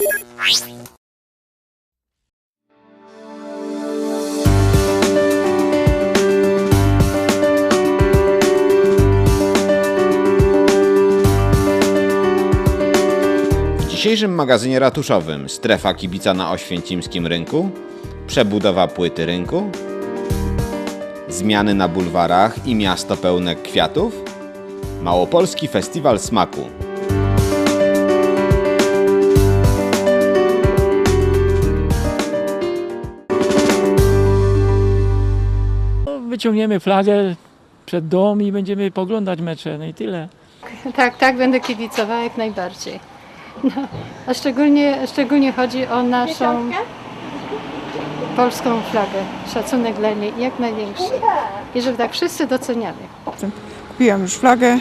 W dzisiejszym magazynie ratuszowym strefa kibica na oświęcimskim rynku, przebudowa płyty rynku, zmiany na bulwarach i miasto pełne kwiatów, Małopolski Festiwal Smaku. Wyciągniemy flagę przed dom i będziemy poglądać mecze, no i tyle. Tak, tak, będę kibicowała jak najbardziej. No, a szczególnie, szczególnie chodzi o naszą polską flagę. Szacunek dla niej jak największy. I żeby tak wszyscy doceniali. Kupiłam już flagę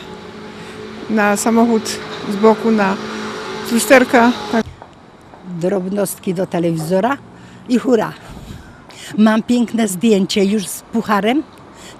na samochód z boku na z lusterka. Tak. drobnostki do telewizora i hura. Mam piękne zdjęcie już z pucharem.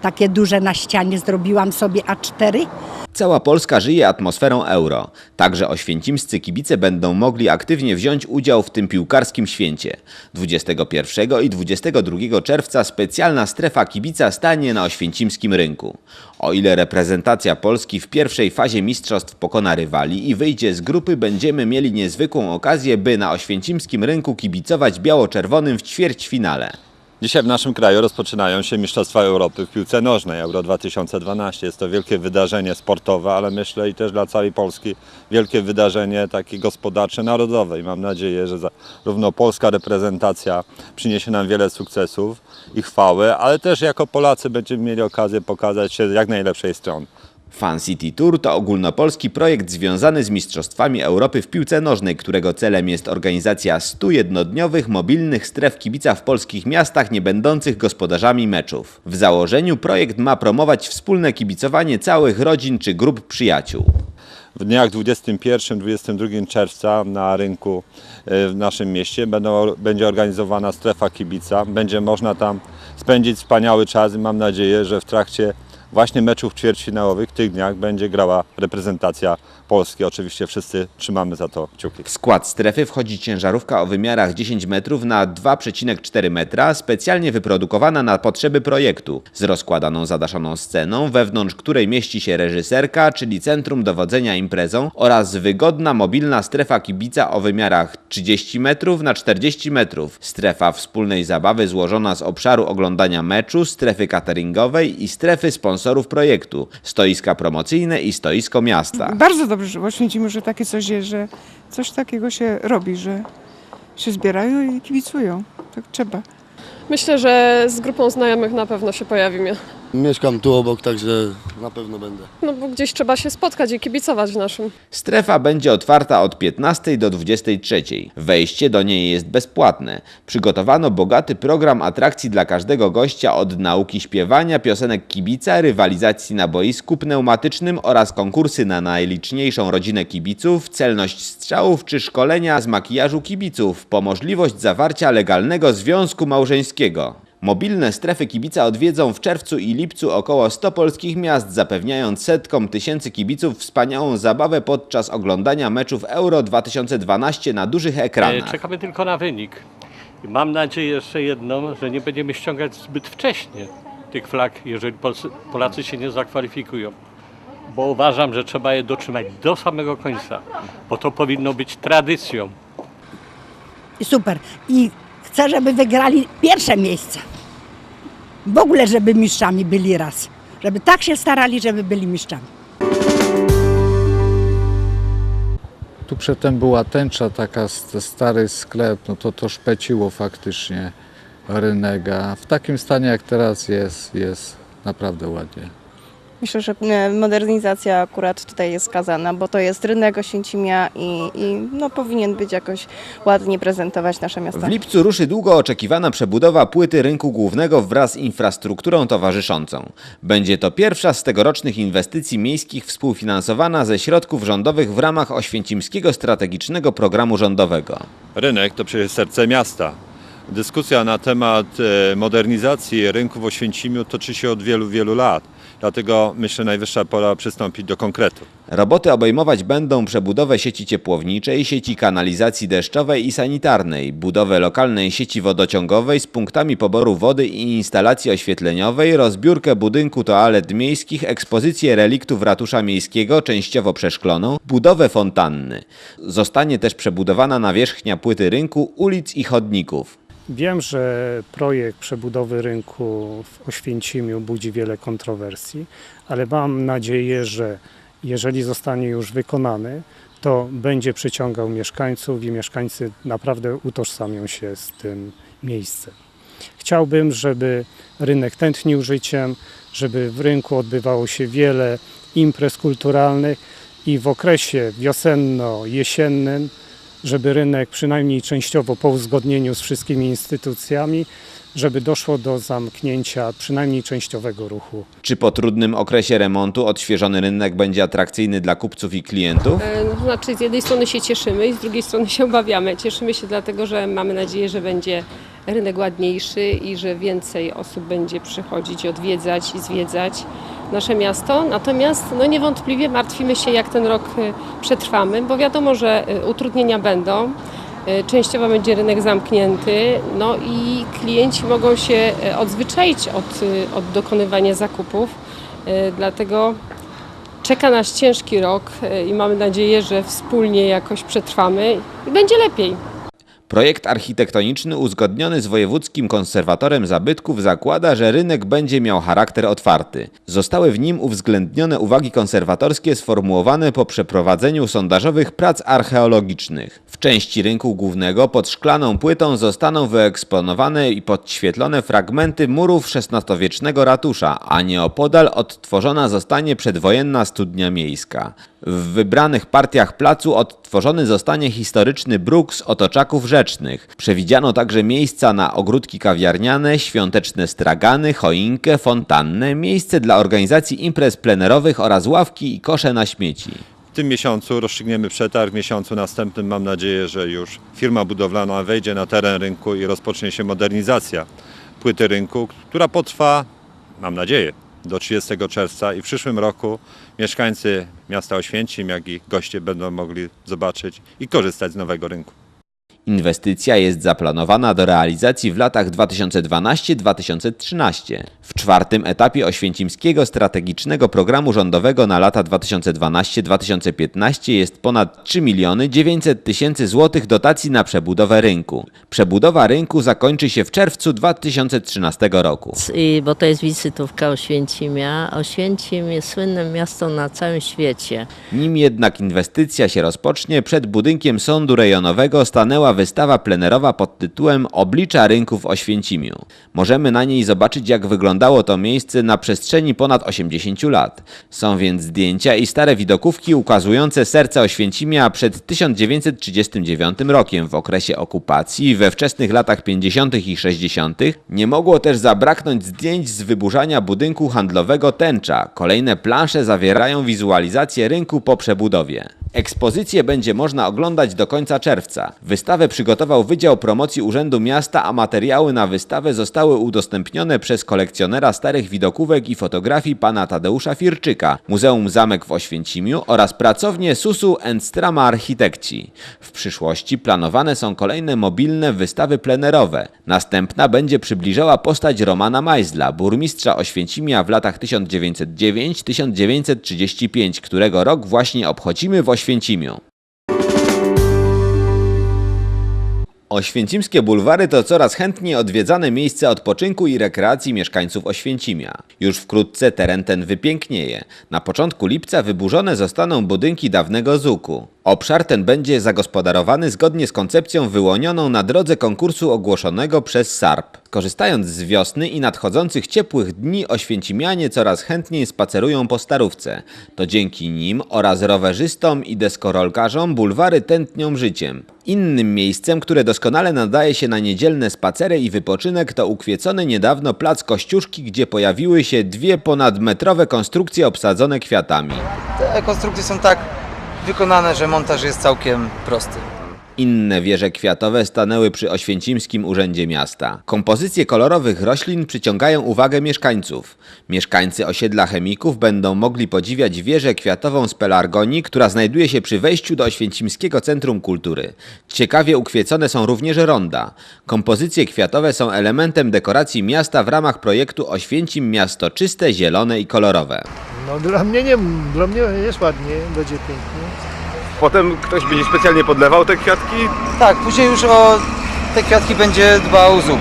Takie duże na ścianie zrobiłam sobie A4. Cała Polska żyje atmosferą euro. Także oświęcimscy kibice będą mogli aktywnie wziąć udział w tym piłkarskim święcie. 21 i 22 czerwca specjalna strefa kibica stanie na oświęcimskim rynku. O ile reprezentacja Polski w pierwszej fazie mistrzostw pokona rywali i wyjdzie z grupy, będziemy mieli niezwykłą okazję, by na oświęcimskim rynku kibicować biało-czerwonym w ćwierćfinale. Dzisiaj w naszym kraju rozpoczynają się Mistrzostwa Europy w piłce nożnej Euro 2012. Jest to wielkie wydarzenie sportowe, ale myślę i też dla całej Polski wielkie wydarzenie takie gospodarcze, narodowe i mam nadzieję, że zarówno polska reprezentacja przyniesie nam wiele sukcesów i chwały, ale też jako Polacy będziemy mieli okazję pokazać się z jak najlepszej strony. Fan City Tour to ogólnopolski projekt związany z Mistrzostwami Europy w piłce nożnej, którego celem jest organizacja 100 jednodniowych mobilnych stref kibica w polskich miastach, nie będących gospodarzami meczów. W założeniu projekt ma promować wspólne kibicowanie całych rodzin czy grup przyjaciół. W dniach 21-22 czerwca na rynku e, w naszym mieście będą, będzie organizowana strefa kibica. Będzie można tam spędzić wspaniały czas i mam nadzieję, że w trakcie właśnie meczów ćwierćfinałowych w tych dniach będzie grała reprezentacja Polski. Oczywiście wszyscy trzymamy za to kciuki. W skład strefy wchodzi ciężarówka o wymiarach 10 metrów na 2,4 metra, specjalnie wyprodukowana na potrzeby projektu, z rozkładaną zadaszoną sceną, wewnątrz której mieści się reżyserka, czyli centrum dowodzenia imprezą oraz wygodna mobilna strefa kibica o wymiarach 30 metrów na 40 metrów. Strefa wspólnej zabawy złożona z obszaru oglądania meczu, strefy cateringowej i strefy sponsorów projektu, stoiska promocyjne i stoisko miasta. Bardzo dobrze, że w Oświęcimiu, że takie coś jest, że coś takiego się robi, że się zbierają i kibicują. Tak trzeba. Myślę, że z grupą znajomych na pewno się pojawimy. Mieszkam tu obok, także na pewno będę. No bo gdzieś trzeba się spotkać i kibicować w naszym. Strefa będzie otwarta od 15 do 23. Wejście do niej jest bezpłatne. Przygotowano bogaty program atrakcji dla każdego gościa od nauki śpiewania, piosenek kibica, rywalizacji na boisku pneumatycznym oraz konkursy na najliczniejszą rodzinę kibiców, celność strzałów czy szkolenia z makijażu kibiców po możliwość zawarcia legalnego związku małżeńskiego. Mobilne strefy kibica odwiedzą w czerwcu i lipcu około 100 polskich miast, zapewniając setkom tysięcy kibiców wspaniałą zabawę podczas oglądania meczów Euro 2012 na dużych E, ekranach. Czekamy tylko na wynik. Mam nadzieję jeszcze jedną, że nie będziemy ściągać zbyt wcześnie tych flag, jeżeli Polacy się nie zakwalifikują. Bo uważam, że trzeba je dotrzymać do samego końca, bo to powinno być tradycją. I super. I chcę, żeby wygrali pierwsze miejsce. W ogóle, żeby mistrzami byli raz. Żeby tak się starali, żeby byli mistrzami. Tu przedtem była tęcza taka, st- stary sklep, no to to szpeciło faktycznie rynek, a w takim stanie jak teraz jest, jest naprawdę ładnie. Myślę, że e, modernizacja akurat tutaj jest skazana, bo to jest rynek Oświęcimia i, i no, powinien być jakoś ładnie prezentować nasze miasto. W lipcu ruszy długo oczekiwana przebudowa płyty rynku głównego wraz z infrastrukturą towarzyszącą. Będzie to pierwsza z tegorocznych inwestycji miejskich współfinansowana ze środków rządowych w ramach Oświęcimskiego Strategicznego Programu Rządowego. Rynek to przecież serce miasta. Dyskusja na temat e, modernizacji rynku w Oświęcimiu toczy się od wielu, wielu lat. Dlatego myślę najwyższa pora przystąpić do konkretu. Roboty obejmować będą przebudowę sieci ciepłowniczej, sieci kanalizacji deszczowej i sanitarnej, budowę lokalnej sieci wodociągowej z punktami poboru wody i instalacji oświetleniowej, rozbiórkę budynku toalet miejskich, ekspozycję reliktów ratusza miejskiego, częściowo przeszkloną, budowę fontanny. Zostanie też przebudowana nawierzchnia płyty rynku, ulic i chodników. Wiem, że projekt przebudowy rynku w Oświęcimiu budzi wiele kontrowersji, ale mam nadzieję, że jeżeli zostanie już wykonany, to będzie przyciągał mieszkańców i mieszkańcy naprawdę utożsamią się z tym miejscem. Chciałbym, żeby rynek tętnił życiem, żeby w rynku odbywało się wiele imprez kulturalnych i w okresie wiosenno-jesiennym żeby rynek przynajmniej częściowo po uzgodnieniu z wszystkimi instytucjami, żeby doszło do zamknięcia przynajmniej częściowego ruchu. Czy po trudnym okresie remontu odświeżony rynek będzie atrakcyjny dla kupców i klientów? E, no, Znaczy z jednej strony się cieszymy i z drugiej strony się obawiamy. Cieszymy się dlatego, że mamy nadzieję, że będzie rynek ładniejszy i że więcej osób będzie przychodzić, odwiedzać i zwiedzać nasze miasto. Natomiast no niewątpliwie martwimy się, jak ten rok e, przetrwamy, bo wiadomo, że e, utrudnienia będą. E, Częściowo będzie rynek zamknięty, no i klienci mogą się e, odzwyczaić od, e, od dokonywania zakupów. Dlatego czeka nas ciężki rok i mamy nadzieję, że wspólnie jakoś przetrwamy i będzie lepiej. Projekt architektoniczny uzgodniony z Wojewódzkim Konserwatorem Zabytków zakłada, że rynek będzie miał charakter otwarty. Zostały w nim uwzględnione uwagi konserwatorskie sformułowane po przeprowadzeniu sondażowych prac archeologicznych. W części rynku głównego pod szklaną płytą zostaną wyeksponowane i podświetlone fragmenty murów XVI-wiecznego ratusza, a nieopodal odtworzona zostanie przedwojenna studnia miejska. W wybranych partiach placu odtworzony zostanie historyczny bruk z otoczaków rzecznych. Przewidziano także miejsca na ogródki kawiarniane, świąteczne stragany, choinkę, fontannę, miejsce dla organizacji imprez plenerowych oraz ławki i kosze na śmieci. W tym miesiącu rozstrzygniemy przetarg, w miesiącu następnym mam nadzieję, że już firma budowlana wejdzie na teren rynku i rozpocznie się modernizacja płyty rynku, która potrwa, mam nadzieję, do 30 czerwca i w przyszłym roku mieszkańcy miasta Oświęcim, jak i goście będą mogli zobaczyć i korzystać z nowego rynku. Inwestycja jest zaplanowana do realizacji w latach 2012-2013. W czwartym etapie Oświęcimskiego Strategicznego Programu Rządowego na lata 2012-2015 jest ponad 3 miliony 900 tysięcy złotych dotacji na przebudowę rynku. Przebudowa rynku zakończy się w czerwcu 2013 roku. I, bo to jest wizytówka Oświęcimia. Oświęcim jest słynnym miastem na całym świecie. Nim jednak inwestycja się rozpocznie, przed budynkiem sądu rejonowego stanęła wystawa plenerowa pod tytułem Oblicza rynku w Oświęcimiu. Możemy na niej zobaczyć, jak wyglądało to miejsce na przestrzeni ponad 80 lat. Są więc zdjęcia i stare widokówki ukazujące serce Oświęcimia przed 1939 rokiem w okresie okupacji we wczesnych latach 50. i 60. Nie mogło też zabraknąć zdjęć z wyburzania budynku handlowego Tęcza. Kolejne plansze zawierają wizualizację rynku po przebudowie. Ekspozycję będzie można oglądać do końca czerwca. Wystawę przygotował Wydział Promocji Urzędu Miasta, a materiały na wystawę zostały udostępnione przez kolekcjonera starych widokówek i fotografii pana Tadeusza Firczyka, Muzeum Zamek w Oświęcimiu oraz pracownię Susu Strama Architekci. W przyszłości planowane są kolejne mobilne wystawy plenerowe. Następna będzie przybliżała postać Romana Majzla, burmistrza Oświęcimia w latach 1909-1935, którego rok właśnie obchodzimy w Oświęcimiu. Oświęcimskie bulwary to coraz chętniej odwiedzane miejsce odpoczynku i rekreacji mieszkańców Oświęcimia. Już wkrótce teren ten wypięknieje. Na początku lipca wyburzone zostaną budynki dawnego Zuku. Obszar ten będzie zagospodarowany zgodnie z koncepcją wyłonioną na drodze konkursu ogłoszonego przez SARP. Korzystając z wiosny i nadchodzących ciepłych dni oświęcimianie coraz chętniej spacerują po Starówce. To dzięki nim oraz rowerzystom i deskorolkarzom bulwary tętnią życiem. Innym miejscem, które doskonale nadaje się na niedzielne spacery i wypoczynek to ukwiecony niedawno plac Kościuszki, gdzie pojawiły się dwie ponadmetrowe konstrukcje obsadzone kwiatami. Te konstrukcje są tak wykonane, że montaż jest całkiem prosty. Inne wieże kwiatowe stanęły przy Oświęcimskim Urzędzie Miasta. Kompozycje kolorowych roślin przyciągają uwagę mieszkańców. Mieszkańcy osiedla chemików będą mogli podziwiać wieżę kwiatową z pelargonii, która znajduje się przy wejściu do Oświęcimskiego Centrum Kultury. Ciekawie ukwiecone są również ronda. Kompozycje kwiatowe są elementem dekoracji miasta w ramach projektu Oświęcim Miasto Czyste, Zielone i Kolorowe. No dla mnie nie, dla mnie jest ładnie, będzie pięknie. Potem ktoś będzie specjalnie podlewał te kwiatki? Tak, później już o te kwiatki będzie dbał ZUP.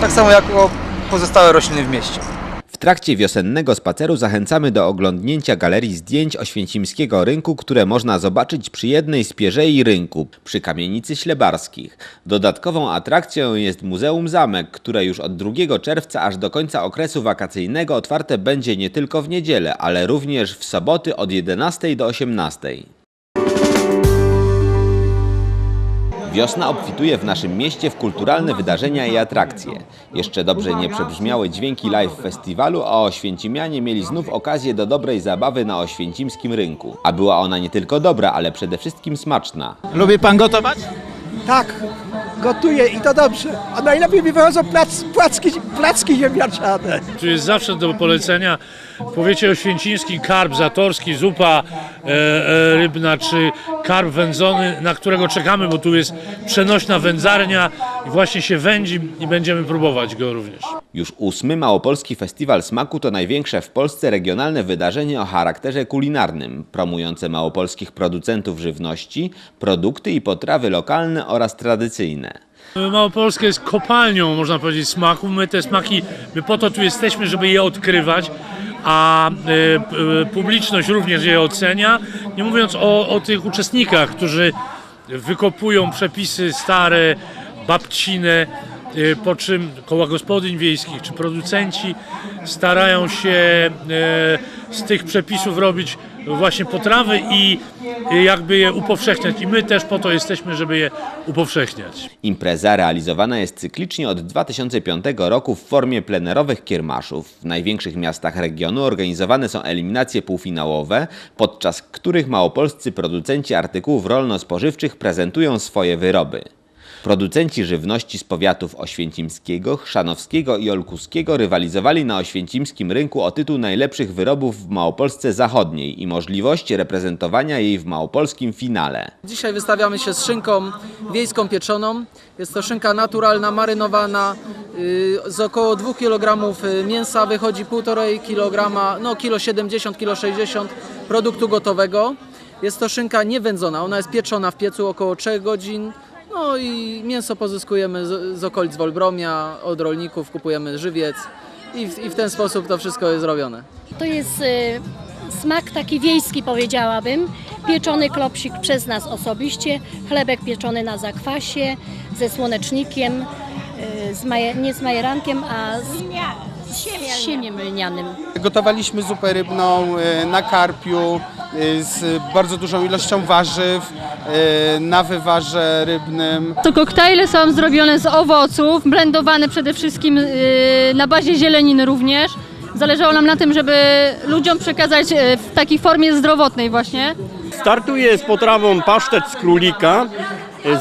Tak samo jak o pozostałe rośliny w mieście. W trakcie wiosennego spaceru zachęcamy do oglądnięcia galerii zdjęć Oświęcimskiego Rynku, które można zobaczyć przy jednej z pierzei rynku, przy Kamienicy Ślebarskich. Dodatkową atrakcją jest Muzeum Zamek, które już od 2 czerwca aż do końca okresu wakacyjnego otwarte będzie nie tylko w niedzielę, ale również w soboty od 11 do 18. Wiosna obfituje w naszym mieście w kulturalne wydarzenia i atrakcje. Jeszcze dobrze nie przebrzmiały dźwięki live festiwalu, a Oświęcimianie mieli znów okazję do dobrej zabawy na Oświęcimskim Rynku. A była ona nie tylko dobra, ale przede wszystkim smaczna. Lubi pan gotować? Tak, gotuję i to dobrze. A najlepiej mi wychodzą plac, placki, placki ziemniaczane. Tu jest zawsze do polecenia w powiecie oświęcimskim karp zatorski, zupa e, e, rybna czy karp wędzony, na którego czekamy, bo tu jest przenośna wędzarnia i właśnie się wędzi i będziemy próbować go również. Już ósmy Małopolski Festiwal Smaku to największe w Polsce regionalne wydarzenie o charakterze kulinarnym, promujące małopolskich producentów żywności, produkty i potrawy lokalne oraz tradycyjne. Małopolska jest kopalnią, można powiedzieć, smaków. My te smaki, my po to tu jesteśmy, żeby je odkrywać, a e, e, publiczność również je ocenia. Nie mówiąc o, o tych uczestnikach, którzy wykopują przepisy stare, babcine, e, po czym koła gospodyń wiejskich czy producenci starają się e, z tych przepisów robić właśnie potrawy i e, jakby je upowszechniać. I my też po to jesteśmy, żeby je upowszechniać. Impreza realizowana jest cyklicznie od 2005 roku w formie plenerowych kiermaszów. W największych miastach regionu organizowane są eliminacje półfinałowe, podczas których małopolscy producenci artykułów rolno-spożywczych prezentują swoje wyroby. Producenci żywności z powiatów oświęcimskiego, chrzanowskiego i olkuskiego rywalizowali na oświęcimskim rynku o tytuł najlepszych wyrobów w Małopolsce Zachodniej i możliwość reprezentowania jej w małopolskim finale. Dzisiaj wystawiamy się z szynką wiejską pieczoną. Jest to szynka naturalna, marynowana. Yy, Z około 2 kg mięsa wychodzi 1,5 kg, no kilo 70, kilo 60 produktu gotowego. Jest to szynka niewędzona, ona jest pieczona w piecu około 3 godzin. No i mięso pozyskujemy z, z okolic Wolbromia, od rolników kupujemy żywiec i w, i w ten sposób to wszystko jest robione. To jest e, smak taki wiejski powiedziałabym. Pieczony klopsik przez nas osobiście, chlebek pieczony na zakwasie, ze słonecznikiem, e, z maje, nie z majerankiem, a z, z siemiem lnianym. Gotowaliśmy zupę rybną e, na karpiu z bardzo dużą ilością warzyw, e, na wywarze rybnym. To koktajle są zrobione z owoców, blendowane przede wszystkim yy, na bazie zieleniny również. Zależało nam na tym, żeby ludziom przekazać w takiej formie zdrowotnej właśnie. Startuję z potrawą pasztet z królika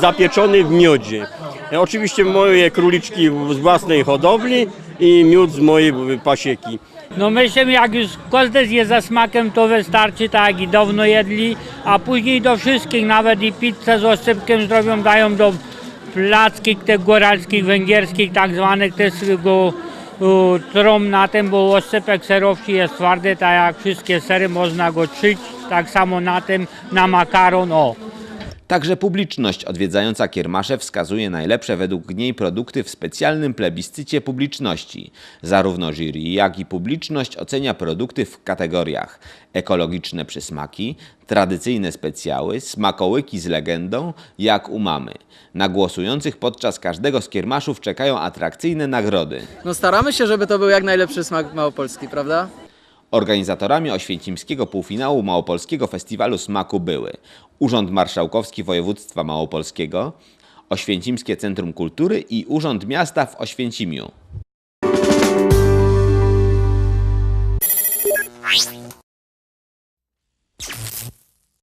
zapieczony w miodzie. E, Oczywiście moje króliczki z własnej hodowli i miód z mojej pasieki. No myślę, jak już każdy zje za smakiem, to wystarczy, tak i dawno jedli, a później do wszystkich, nawet i pizzę z osypkiem zrobią, dają do placki tych góralskich, węgierskich tak zwanych, też go u, trą na tym, bo osypek serowski jest twardy, tak jak wszystkie sery można go czyć, tak samo na tym, na makaron, o. Także publiczność odwiedzająca kiermasze wskazuje najlepsze według niej produkty w specjalnym plebiscycie publiczności. Zarówno jury, jak i publiczność ocenia produkty w kategoriach ekologiczne przysmaki, tradycyjne specjały, smakołyki z legendą, jak u mamy. Na głosujących podczas każdego z kiermaszów czekają atrakcyjne nagrody. No staramy się, żeby to był jak najlepszy smak małopolski, prawda? Organizatorami oświęcimskiego półfinału Małopolskiego Festiwalu Smaku były Urząd Marszałkowski Województwa Małopolskiego, Oświęcimskie Centrum Kultury i Urząd Miasta w Oświęcimiu.